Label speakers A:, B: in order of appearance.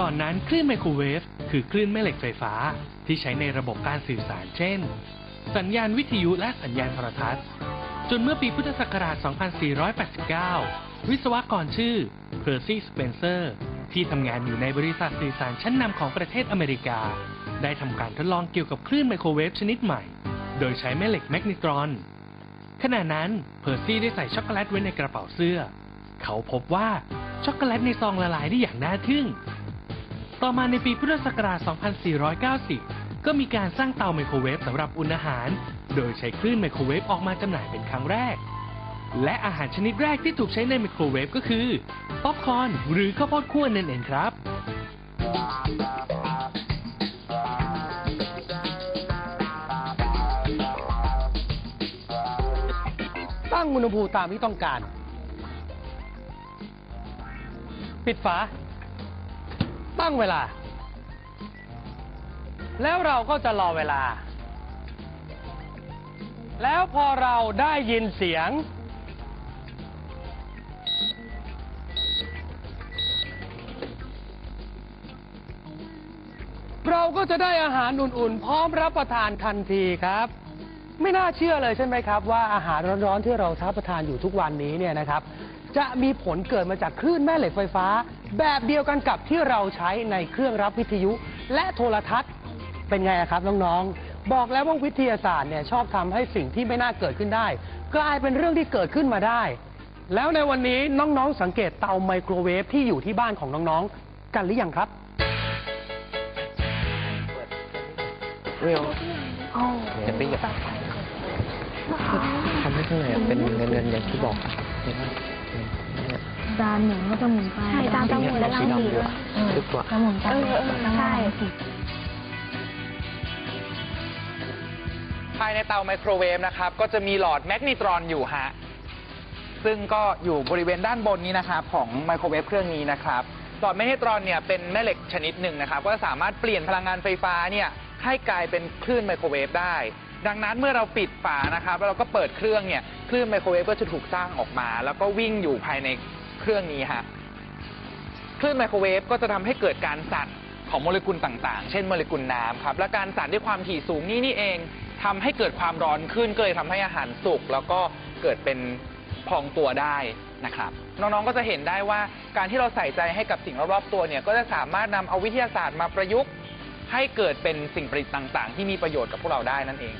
A: ก่อนนั้นคลื่นไมโครเวฟคือคลื่นแม่เหล็กไฟฟ้า ที่ใช้ในระบบการสื่อสาร เช่น สัญญาณวิทยุและสัญญาณโทรทัศน์ จนเมื่อปีพุทธศักราช 2489 วิศวกรชื่อเพอร์ซี่สเปนเซอร์ที่ทำงานอยู่ในบริษัทสื่อสารชั้นนำของประเทศอเมริกา ได้ทำการทดลองเกี่ยวกับคลื่นไมโครเวฟชนิดใหม่ โดยใช้แม่เหล็กแมกนิตรอนขณะนั้นเพอร์ซี่ได้ใส่ช็อกโกแลตไว้ในกระเป๋าเสื้อ เขาพบว่าช็อกโกแลตในซองละลายได้อย่างน่าทึ่ง ต่อมาในปีพุทธศักราช 2490 ก็มีการสร้างเตาไมโครเวฟสำหรับอุ่นอาหาร โดยใช้คลื่นไมโครเวฟออกมาจำหน่ายเป็นครั้งแรก และอาหารชนิดแรกที่ถูกใช้ในไมโครเวฟก็คือป๊อปคอร์นหรือข้าวโพดคั่วนั่นเองครับ
B: ตั้งอุณหภูมิตามที่ต้องการ ปิดฝา ตั้งเวลา แล้วเราก็จะรอเวลา แล้วพอเราได้ยินเสียง เราก็จะได้อาหารอุ่นๆ พร้อมรับประทานทันทีครับ ไม่น่าเชื่อเลยใช่ไหมครับ ว่าอาหารร้อนๆที่เรารับประทานอยู่ทุกวันนี้เนี่ยนะครับ จะมีผลเกิดมาจากคลื่นแม่เหล็กไฟฟ้า แบบเดียวกันกับที่เราใช้ในเครื่องรับวิทยุ และโทรทัศน์เป็นไงอะครับน้องๆ บอกแล้วว่าวิทยาศาสตร์เนี่ยชอบทำให้สิ่งที่ไม่น่าเกิดขึ้นได้ กลายเป็นเรื่องที่เกิดขึ้นมาได้ แล้วในวันนี้น้องๆสังเกตเตาไมโครเวฟที่อยู่ที่บ้านของน้องๆ กันหรือยังครับ
C: เร็วจะไปหยับทำให้ข้างในอะเป็นเงินเงินๆอย่างที่บอกอะเห็นไหมเนี่ย
D: จานหนึ่งก็จะหมุนไป
E: ใช่จานจะหมุนและ
C: สี
E: ลังสี
C: ดำด้วย
E: เออ
C: ลึกกว่า
D: จะหมุนไป
E: เออเออใช่
F: ภายในเตาไมโครเวฟนะครับ ก็จะมีหลอดแมกนิตรอนอยู่ฮะ ซึ่งก็อยู่บริเวณด้านบนนี้นะครับของไมโครเวฟเครื่องนี้นะครับ หลอดแมกนิตรอนเนี่ยเป็นแม่เหล็กชนิดหนึ่งนะครับ ก็สามารถเปลี่ยนพลังงานไฟฟ้าเนี่ยให้กลายเป็นคลื่นไมโครเวฟได้ ดังนั้นเมื่อเราปิดฝานะครับแล้วเราก็เปิดเครื่องเนี่ยคลื่นไมโครเวฟก็จะถูกสร้างออกมา แล้วก็วิ่งอยู่ภายในเครื่องนี้ฮะคลื่นไมโครเวฟก็จะทำให้เกิดการสั่นของโมเลกุลต่างๆ เช่นโมเลกุลน้ำครับและการสั่นด้วยความถี่สูงนี่นี่เองทำให้เกิดความร้อนขึ้นก็เลยทำให้อาหารสุกแล้วก็เกิดเป็นพองตัวได้นะครับน้องๆ ก็จะเห็นได้ว่าการที่เราใส่ใจให้กับสิ่งรอบๆตัวเนี่ยก็จะสามารถนำเอาวิทยาศาสตร์มาประยุกต์ ให้เกิดเป็นสิ่งประดิษฐ์ต่าง ๆ ที่มีประโยชน์กับพวกเราได้นั่นเอง